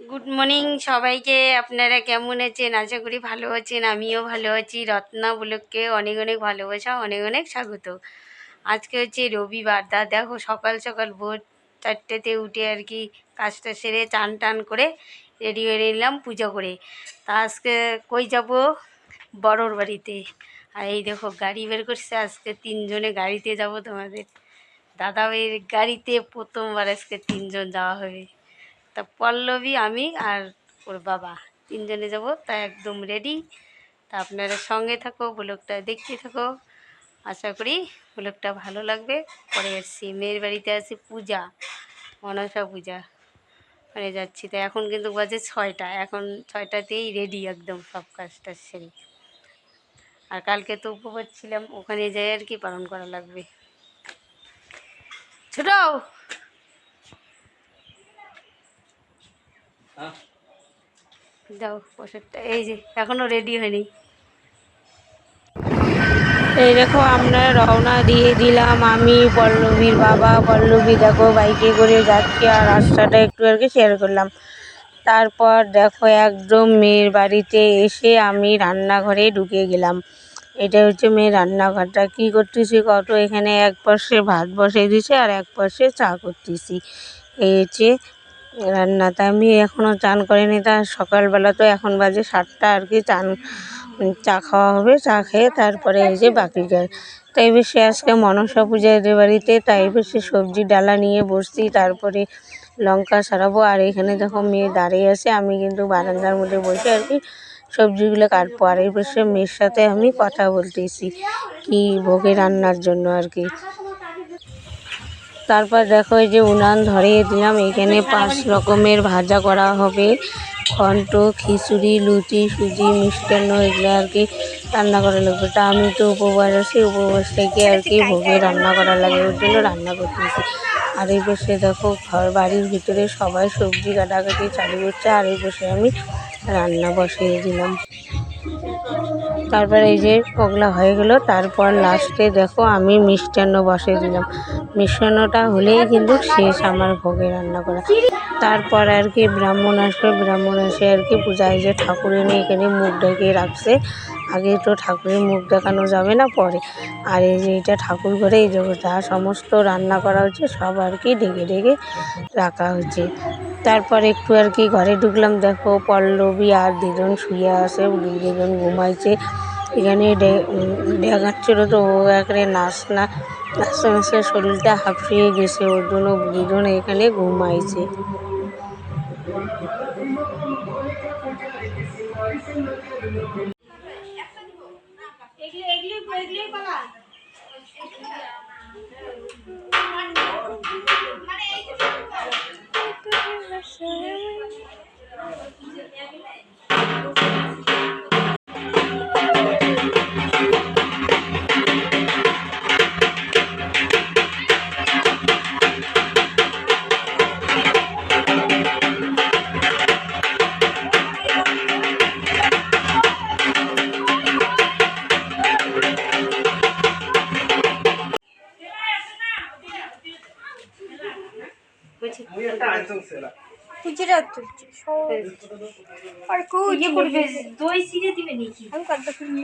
Good morning সবাইকে। আপনারা কেমন আছেন? আশা করি ভালো আছেন। আমিও ভালো আছি। রত্না ব্লককে অনেক অনেক ভালোবাসা, অনেক অনেক স্বাগত। আজকে হচ্ছে রবিবার। দা দেখো, সকাল সকাল ভোর চারটেতে উঠে আর কি কাজটা সেরে চান টান করে রেডি হয়ে নিলাম পুজো করে। তা আজকে কই যাব? বড়োর বাড়িতে। আর এই দেখো, গাড়ি বের করছে। আজকে তিনজনে গাড়িতে যাব তোমাদের। দাদা ভাইয়ের গাড়িতে প্রথমবার আজকে তিনজন যাওয়া হবে। তা পল্লবী, আমি আর ওর বাবা তিনজনে যাব, তা একদম রেডি তা আপনারা সঙ্গে থাকো, ব্লগটা দেখতে থাকো। আশা করি ব্লগটা ভালো লাগবে। পরে আসছি, মেয়ের বাড়িতে আছে পূজা, মনসা পূজা। ওখানে যাচ্ছি, তা এখন কিন্তু বাজে ছয়টা, এখন ছয়টাতেই রেডি একদম সব কাজটা সেরে। আর কালকে তো উপবাস ছিলাম, ওখানে যাই আর কি পালন করা লাগবে। ছোটাও দাও এই যে, এখনও রেডি হয়নি। এই দেখো, আমরা রওনা দিয়ে দিলাম আমি, পল্লবীর বাবা। পল্লবী, দেখো, বাইকে করে যাচ্ছি আর রাস্তাটা একটু আর কি শেয়ার করলাম। তারপর দেখো, একদম মেয়ের বাড়িতে এসে আমি রান্নাঘরে ঢুকে গেলাম। এটা হচ্ছে মেয়ের রান্নাঘরটা। কি করতেছি, কত? এখানে এক পাশে ভাত বসিয়ে দিছে আর এক পাশে চা করতেছি। এই হচ্ছে রান্নাতে আমি এখনও চান করিনি, তা সকালবেলা তো এখন বাজে সাতটা আর কি, চান, চা খাওয়া হবে, চা খেয়ে তারপরে এই যে বাকি যায়। তাই বেশি আজকে মনসা পূজা এদের বাড়িতে, তাই বেশি সবজি ডালা নিয়ে বসছি, তারপরে লঙ্কা সারাবো, আর এখানে দেখো মেয়ে দাঁড়িয়ে আছে, আমি কিন্তু বারান্দার মধ্যে বসে আর কি সবজিগুলো কাটবো, আর এই বসে মেয়ের সাথে আমি কথা বলতেছি, কি ভোগে রান্নার জন্য আর কি। তারপর দেখো এই যে উনান ধরিয়ে দিলাম, এখানে পাঁচ রকমের ভাজা করা হবে। ঘন্ট, খিচুড়ি, লুচি, সুজি, মিষ্টান্ন, এগুলো আর কি রান্না করা লাগবে। তা আমি তো উপবাস আছি, উপবাস থেকে আর কি ভোগে রান্না করা লাগে ওর জন্য রান্না করতেছি। আর এই বসে দেখো ঘর বাড়ির ভিতরে সবাই সবজি কাটাকাটি চালু করছে, আর এই বসে আমি রান্না বসিয়ে দিলাম। তারপর এই যে ওগুলা হয়ে গেল। তারপর লাস্টে দেখো আমি মিষ্টান্ন বসিয়ে দিলাম। মিষ্টান্নটা হলেই কিন্তু শেষ আমার ভোগে রান্না করা। তারপর আর কি ব্রাহ্মণ আসবে, ব্রাহ্মণ এসে আর কি পূজায় যে ঠাকুর এনে এখানে মুখ ডেকে রাখছে। আগে তো ঠাকুরের মুখ দেখানো যাবে না পরে। আর এই যে এটা ঠাকুর ঘরে, এই যে যা সমস্ত রান্না করা হচ্ছে সব আর কি ঢেকে ঢেকে রাখা হচ্ছে। তারপর একটু আর কি ঘরে ঢুকলাম, দেখো পল্লবী আর দুজন শুয়ে আছে দুজন ঘুমাইছে। এখানে দেখাচ্ছিল তো ও এখানে নাচ না নাচতে নাচতে শরীরটা হাঁপিয়ে গেছে, ওর জন্য দুজন এখানে ঘুমাইছে। বুঝি তুলছে আর ইয়ে করবে? দই সিরে দিবে নাকি? আমি কত শুনলে